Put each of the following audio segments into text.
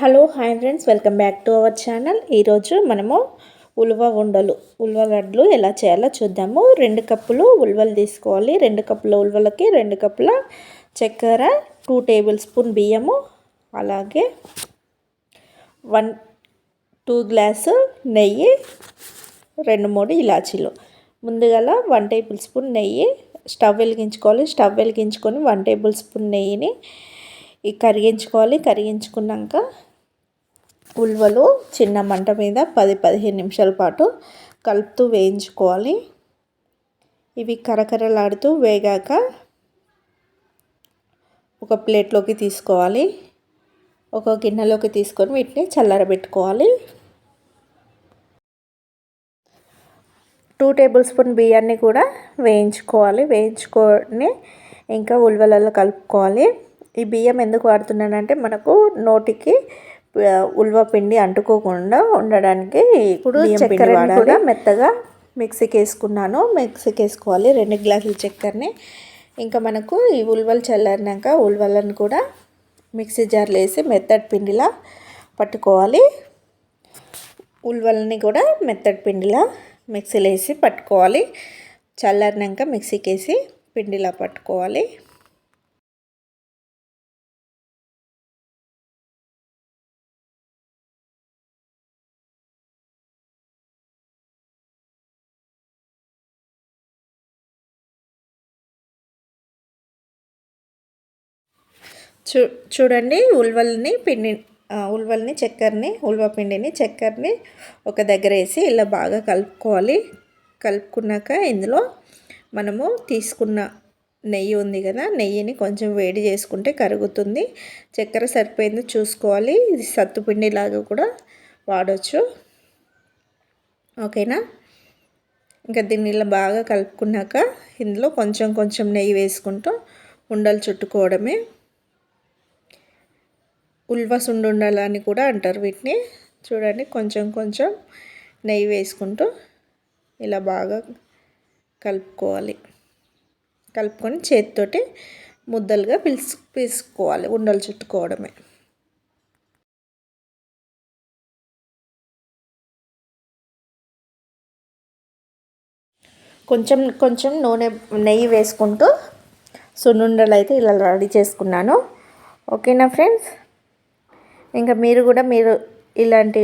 Hello hi friends. Welcome back to our channel. ఈరోజు మనము ఉలువ ఉండలు ఉలవగడ్లు ఎలా చేయాలో చూద్దాము. రెండు కప్పులు ఉలవలు తీసుకోవాలి. రెండు కప్పుల ఉలవలకి రెండు కప్పుల చక్కెర టూ టేబుల్ స్పూన్ బియ్యము అలాగే వన్ టూ గ్లాసు నెయ్యి రెండు మూడు ఇలాచీలు. ముందుగా వన్ టేబుల్ స్పూన్ నెయ్యి స్టవ్ వెలిగించుకోవాలి. స్టవ్ వెలిగించుకొని వన్ టేబుల్ స్పూన్ నెయ్యిని కరిగించుకోవాలి. కరిగించుకున్నాక ఉల్వలు చిన్న మంట మీద పది పదిహేను నిమిషాల పాటు కలుపుతూ వేయించుకోవాలి. ఇవి కరకరలాడుతూ వేగాక ఒక ప్లేట్లోకి తీసుకోవాలి. ఒక గిన్నెలోకి తీసుకొని వీటిని చల్లారబెట్టుకోవాలి. టూ టేబుల్ స్పూన్ బియ్యాన్ని కూడా వేయించుకోవాలి. వేయించుకొని ఇంకా ఉల్వలలో కలుపుకోవాలి. ఈ బియ్యం ఎందుకు వాడుతున్నానంటే మనకు నోటికి ఉల్వ పిండి అంటుకోకుండా ఉండడానికి ఇప్పుడు చక్కెర కూడా మెత్తగా మిక్సీకి వేసుకున్నాను మిక్సీకి వేసుకోవాలి రెండు గ్లాసుల చక్కెరని. ఇంకా మనకు ఈ ఉల్వలు చల్లారినాక ఉల్వలను కూడా మిక్సీ జార్లో వేసి మెత్తటి పిండిలా పట్టుకోవాలి. ఉల్వలని కూడా మెత్తటి పిండిలా మిక్సీలో వేసి పట్టుకోవాలి. చల్లారినాక మిక్సీకి వేసి పిండిలా పట్టుకోవాలి. చూ చూడండి ఉల్వల్ని పిండి ఉల్వల్ని చక్కెరని ఉల్వ పిండిని చక్కెరని ఒక దగ్గర వేసి ఇలా బాగా కలుపుకోవాలి. కలుపుకున్నాక ఇందులో మనము తీసుకున్న నెయ్యి ఉంది కదా నెయ్యిని కొంచెం వేడి చేసుకుంటే కరుగుతుంది. చక్కెర సరిపోయింది చూసుకోవాలి. ఇది సత్తుపిండిలాగా కూడా వాడచ్చు. ఓకేనా? ఇంకా దీన్ని ఇలా బాగా కలుపుకున్నాక ఇందులో కొంచెం కొంచెం నెయ్యి వేసుకుంటూ ఉండలు చుట్టుకోవడమే. ఉల్వసుండుండలని కూడా అంటారు వీటిని. చూడండి కొంచెం కొంచెం నెయ్యి వేసుకుంటూ ఇలా బాగా కలుపుకోవాలి. కలుపుకొని చేతితోటి ముద్దలుగా పిలుసు పీసుకోవాలి ఉండలు చుట్టుకోవడమే. కొంచెం కొంచెం నూనె నెయ్యి వేసుకుంటూ సున్నుండలు అయితే ఇలా రెడీ చేసుకున్నాను. ఓకేనా ఫ్రెండ్స్? ఇంకా మీరు కూడా మీరు ఇలాంటి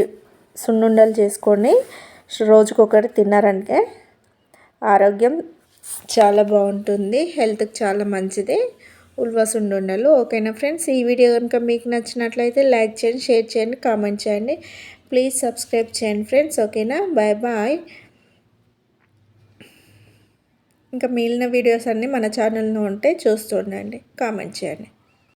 సున్నుండలు చేసుకొని రోజుకొకటి తిన్నారంటే ఆరోగ్యం చాలా బాగుంటుంది హెల్త్కి చాలా మంచిది. ఉల్వా సుండుండలు ఓకేనా ఫ్రెండ్స్? ఈ వీడియో కనుక మీకు నచ్చినట్లయితే లైక్ చేయండి షేర్ చేయండి కామెంట్ చేయండి. ప్లీజ్ సబ్స్క్రైబ్ చేయండి ఫ్రెండ్స్. ఓకేనా? Bye bye. ఇంకా మిగిలిన వీడియోస్ అన్నీ మన ఛానల్లో ఉంటే చూస్తుండండి కామెంట్ చేయండి.